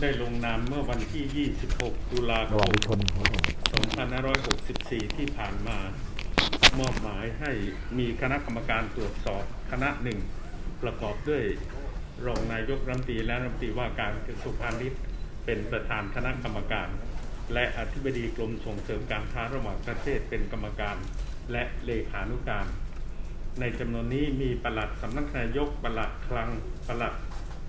ได้ลงนามเมื่อวันที่ 26 ตุลาคระหว่างมที่ชนครับผม2564 ที่ผ่านมามอบหมายให้มีคณะกรรมการตรวจสอบคณะหนึ่งประกอบด้วยรองนายกรัฐมนตรีและรัฐมนตรีว่าการกระทรวงพาณิชย์เป็นประธานคณะกรรมการ และอธิบดีกรมส่งเสริมการค้าระหว่างประเทศเป็นกรรมการ และเลขานุการ ในจำนวนนี้มีปลัดสำนักนายกปลัดคลังปลัด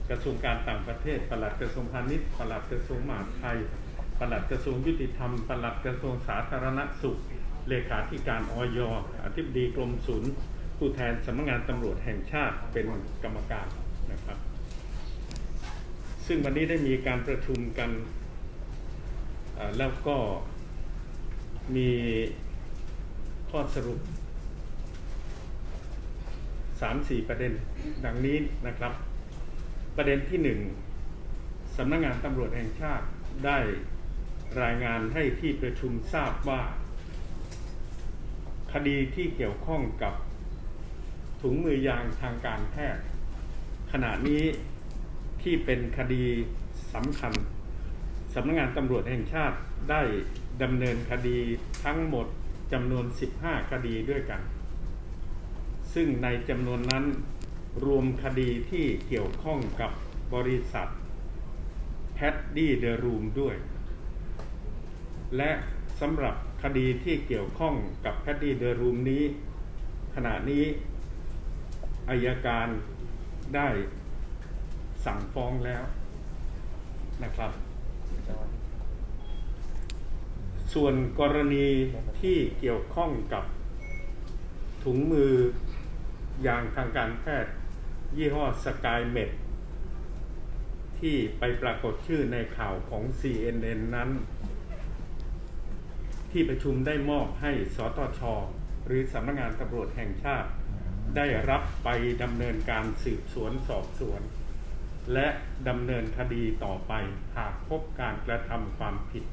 กระทรวงการต่างประเทศปลัดกระทรวงพาณิชย์ปลัดกระทรวงมหาดไทยปลัดกระทรวงยุติธรรมปลัดกระทรวงสาธารณสุข เลขาธิการออยอธิบดีกรมศูนย์ผู้แทนสำนักงานตำรวจแห่งชาติเป็นกรรมการนะครับ ซึ่งวันนี้ได้มีการประชุมกันแล้วก็มีข้อสรุปสามสี่ประเด็นดังนี้นะครับ ประเด็นที่หนึ่งสำนักงานตำรวจแห่งชาติได้รายงานให้ที่ประชุมทราบว่า คดีที่เกี่ยวข้องกับถุงมือยางทางการแพทย์ ขณะนี้ที่เป็นคดีสำคัญสำนักงานตำรวจแห่งชาติได้ดำเนินคดีทั้งหมดจำนวน 15 คดีด้วยกัน ซึ่งในจำนวนนั้น รวมคดีที่เกี่ยวข้องกับบริษัทแพดดี้เดอะรูมด้วย และสำหรับคดีที่เกี่ยวข้องกับแพดดี้เดอะรูมนี้ ขณะนี้อายการได้สั่งฟ้องแล้วนะครับ ส่วนกรณีที่เกี่ยวข้องกับถุงมือยางทางการแพทย์ ยี่ห้อสกายเมดที่ไปปรากฏชื่อในข่าวของ CNN นั้น ที่ประชุมได้มอบให้สตช หรือสำนักงานตำรวจแห่งชาติ ได้รับไปดำเนินการสืบสวนสอบสวน และดำเนินคดีต่อไปหากพบการกระทำความผิด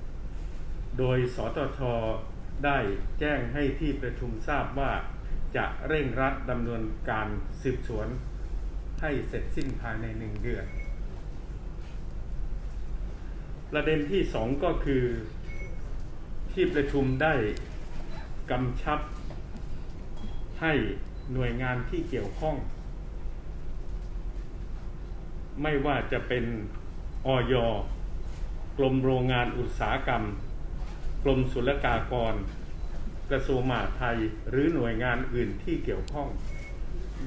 โดยสตช ได้แจ้งให้ที่ประชุมทราบว่าจะเร่งรัดดำเนินการสืบสวน ให้เสร็จสิ้นภายในหนึ่งเดือน ประเด็นที่สองก็คือที่ประชุมได้กำชับให้หน่วยงานที่เกี่ยวข้อง ไม่ว่าจะเป็นออยกรมโรงงานอุตสาหกรรม กรมศุลกากร กระทรวงมหาดไทย หรือหน่วยงานอื่นที่เกี่ยวข้อง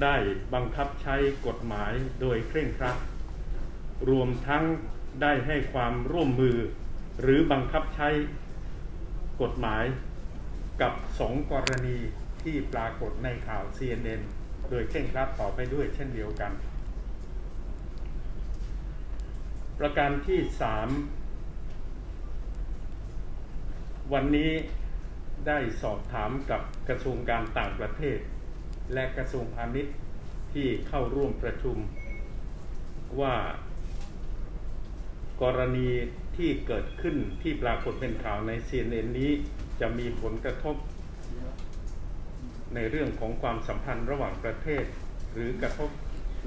ได้บังคับใช้กฎหมายโดยเคร่งครัด รวมทั้งได้ให้ความร่วมมือ หรือบังคับใช้กฎหมายกับสองกรณีที่ปรากฏในข่าว CNN โดยเคร่งครัดต่อไปด้วยเช่นเดียวกัน ประการที่สามวันนี้ได้สอบถามกับกระทรวงการต่างประเทศ และกระทรวงพาณิชย์ที่เข้าร่วมประชุมว่า กรณีที่เกิดขึ้นที่ปรากฏเป็นข่าวใน CNN นี้จะมีผลกระทบ ในเรื่องของความสัมพันธ์ระหว่างประเทศ หรือกระทบ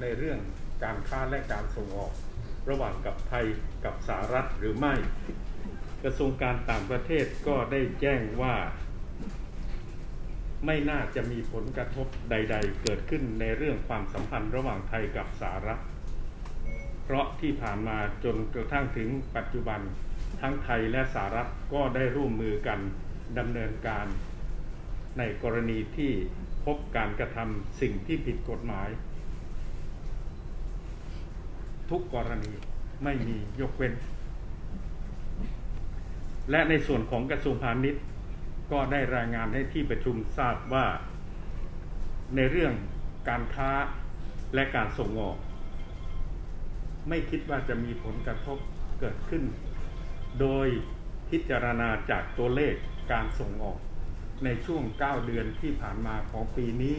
ในเรื่องการค้าและการส่งออก ระหว่างกับไทยกับสหรัฐหรือไม่ กระทรวงการต่างประเทศก็ได้แจ้งว่า ไม่น่าจะมีผลกระทบใด ๆ เกิดขึ้นในเรื่องความสัมพันธ์ระหว่างไทยกับสหรัฐ เพราะที่ผ่านมาจนกระทั่งถึงปัจจุบันทั้งไทยและสหรัฐก็ได้ร่วมมือกันดำเนินการ ในกรณีที่พบการกระทำสิ่งที่ผิดกฎหมาย ทุกกรณีไม่มียกเว้น และในส่วนของกระทรวงพาณิชย์ ก็ได้รายงานให้ที่ประชุมทราบว่า ในเรื่องการค้าและการส่งออก ไม่คิดว่าจะมีผลกระทบเกิดขึ้น โดยพิจารณาจากตัวเลขการส่งออก ในช่วง 9 เดือนที่ผ่านมาของปีนี้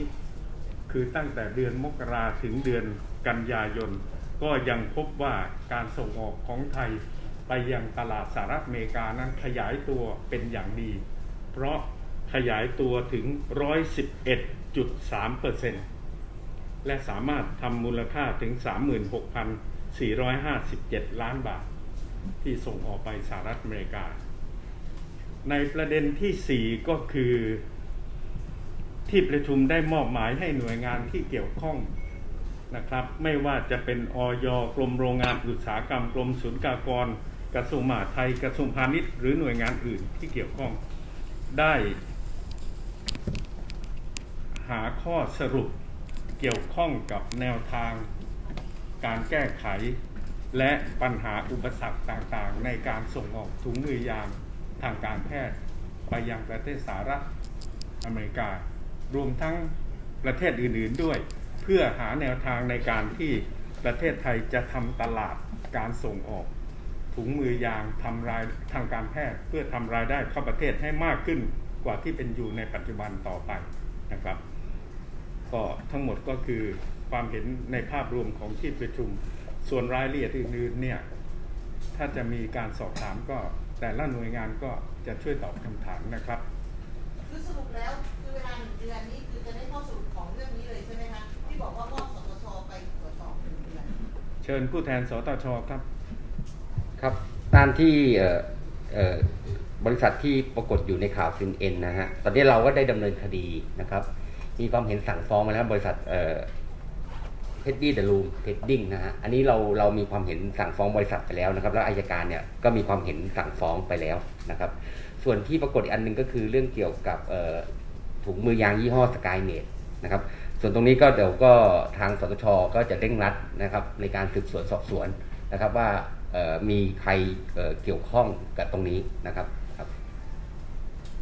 คือตั้งแต่เดือนมกราถึงเดือนกันยายน ก็ยังพบว่าการส่งออกของไทยไปยังตลาดสหรัฐอเมริกานั้นขยายตัวเป็นอย่างดี เพราะขยายตัวถึง 111.3%และสามารถทำมูลค่าถึง 36,457 ล้านบาท ที่ส่งออกไปสหรัฐอเมริกา ในประเด็นที่สี่ก็คือ ที่ประชุมได้มอบหมายให้หน่วยงานที่เกี่ยวข้องนะครับไม่ว่าจะเป็นอยกรมโรงงานอุตสาหกรรมกรมศุลกากร กระทรวงมหาดไทยกระทรวงพาณิชย์ หรือหน่วยงานอื่นที่เกี่ยวข้อง ได้ หาข้อสรุปเกี่ยวข้องกับแนวทางการแก้ไข และปัญหาอุปสรรคต่างๆ ในการส่งออกถุงมือยางทางการแพทย์ไปยังประเทศสหรัฐอเมริกา รวมทั้งประเทศอื่นๆด้วย เพื่อหาแนวทางในการที่ประเทศไทยจะทำตลาดการส่งออก ถุงมือยางทำรายทางการแพทย์ เพื่อทำรายได้เข้าประเทศให้มากขึ้นกว่าที่เป็นอยู่ในปัจจุบันต่อไปนะครับ ก็ทั้งหมดก็คือความเห็นในภาพรวมของที่ประชุม ส่วนรายละเอียดอื่นๆเนี่ยถ้าจะมีการสอบถามก็แต่ละหน่วยงานก็จะช่วยตอบคำถามนะครับคือสรุปแล้วคือเวลาหนึ่งเดือนนี้คือจะได้ข้อสรุปของเรื่องนี้เลยใช่ไหมคะที่บอกว่ามอบสตชไปตรวจสอบหนึ่งเดือนเชิญผู้แทนสตชครับ ครับตามที่บริษัทที่ปรากฏอยู่ในข่าวซินเอ็นนะฮะตอนนี้เราก็ได้ดำเนินคดีนะครับ มีความเห็นสั่งฟ้องมาแล้วบริษัทเพดดี้เดลูมเทดดิ้งนะฮะอันนี้เราเรามีความเห็นสั่งฟ้องบริษัทไปแล้วนะครับ แล้วอายการเนี่ยก็มีความเห็นสั่งฟ้องไปแล้วนะครับ ส่วนที่ปรากฏอีกอันหนึงก็คือเรื่องเกี่ยวกับถุงมือยางยี่ห้อสกายเมดนะครับส่วนตรงนี้ก็เดี๋ยวก็ทางสตชก็จะเร่งรัดนะครับในการสืบสวนสอบสวนนะครับว่า มีใครเอ่อเกี่ยวข้องกับตรงนี้นะครับครับ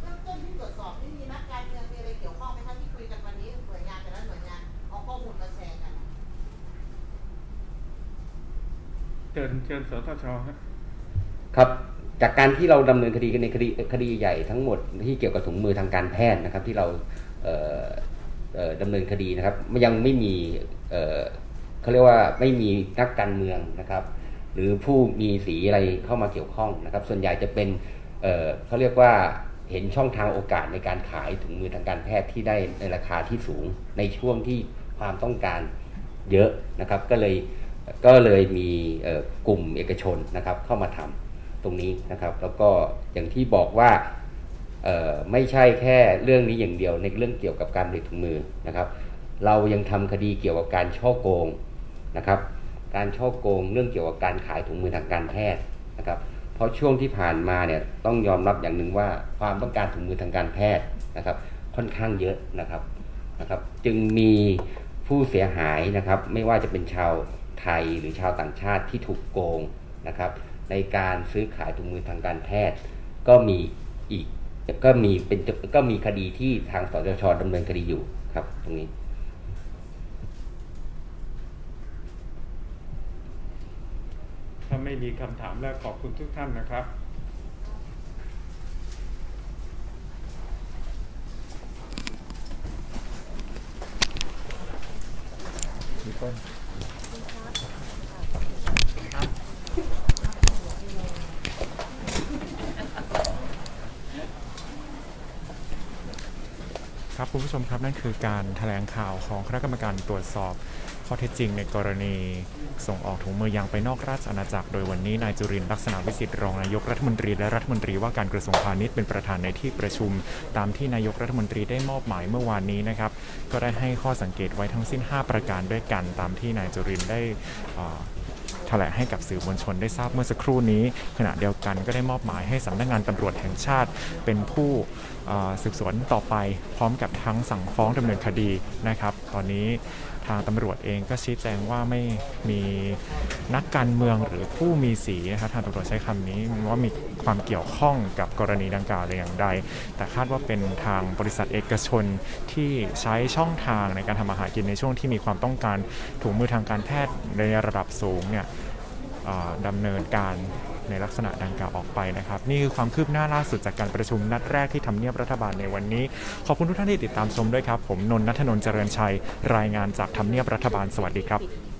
เริ่มต้นที่ตรวจสอบนี่มีนักการเมืองมีอะไรเกี่ยวข้องไหมคะที่คุยกันวันนี้หน่วยงานแต่ละหน่วยงานเอาข้อมูลมาแชร์กันอะเชิญเชิญสตชครับครับจากการที่เราดำเนินคดีกันในคดีคดีใหญ่ทั้งหมดที่เกี่ยวกับถุงมือทางการแพทย์นะครับที่เราเอ่อเอ่อดำเนินคดีนะครับยังไม่มีเอ่อเขาเรียกว่าไม่มีนักการเมืองนะครับ หรือผู้มีสีอะไรเข้ามาเกี่ยวข้องนะครับ ส่วนใหญ่จะเป็นเเขาเรียกว่าเห็นช่องทางโอกาสในการขายถุงมือทางการแพทย์ที่ได้ในราคาที่สูงในช่วงที่ความต้องการเยอะนะครับ ก็เลยก็เลยมีกลุ่มเอกชนนะครับเข้ามาทำตรงนี้นะครับ แล้วก็อย่างที่บอกว่าไม่ใช่แค่เรื่องนี้อย่างเดียวในเรื่องเกี่ยวกับการผลิตถุงมือนะครับ เรายังทำคดีเกี่ยวกับการช่อโกงนะครับ การช่อโกงเรื่องเกี่ยวกับการขายถุงมือทางการแพทย์นะครับ เพราะช่วงที่ผ่านมาเนี่ยต้องยอมรับอย่างหนึ่งว่าความต้องการถุงมือทางการแพทย์นะครับ ค่อนข้างเยอะนะครับนะครับ จึงมีผู้เสียหายนะครับ ไม่ว่าจะเป็นชาวไทยหรือชาวต่างชาติที่ถูกโกงนะครับ ในการซื้อขายถุงมือทางการแพทย์ ก็มีอีกก็มีเป็นก็มีคดีที่ทางสตชดำเนินคดีอยู่ครับ ตรงนี้ ถ้า ไม่มีคำถามแล้วขอบคุณทุกท่านนะครับครับคุณผู้ชมครับนั่นคือการแถลงข่าวของคณะกรรมการตรวจสอบ ข้อเท็จจริงในกรณี ส่งออกถุงมือยางไปนอกราชอาณาจักร โดยวันนี้นายจุรินลักษณะวิสิทธิ์รองนายกรัฐมนตรีและรัฐมนตรีว่าการกระทรวงพาณิชย์เป็นประธานในที่ประชุม ตามที่นายกรัฐมนตรีได้มอบหมายเมื่อวานนี้นะครับ ก็ได้ให้ข้อสังเกตไว้ทั้งสิ้น 5 ประการด้วยกัน ตามที่นายจุรินได้แถลงให้กับสื่อมวลชนได้ทราบเมื่อสักครู่นี้ ขณะเดียวกันก็ได้มอบหมายให้สำนักงานตำรวจแห่งชาติ เป็นผู้สืบสวนต่อไปพร้อมกับทั้งสั่งฟ้องดำเนินคดีนะครับ ตอนนี้ ทางตำรวจเองก็ชี้แจงว่าไม่มีนักการเมืองหรือผู้มีสีนะครับทางตำรวจใช้คำนี้ว่ามีความเกี่ยวข้องกับกรณีดังกล่าวอย่างใด แต่คาดว่าเป็นทางบริษัทเอกชนที่ใช้ช่องทางในการทำอาหารกินในช่วงที่มีความต้องการถุงมือทางการแพทย์ในระดับสูงเนี่ยดำเนินการ ในลักษณะดังกล่าวออกไปนะครับ นี่คือความคืบหน้าล่าสุดจากการประชุมนัดแรกที่ทำเนียบรัฐบาลในวันนี้ ขอบคุณทุกท่านที่ติดตามชมด้วยครับ ผมนนท์นัทนนท์เจริญชัย รายงานจากทำเนียบรัฐบาลสวัสดีครับ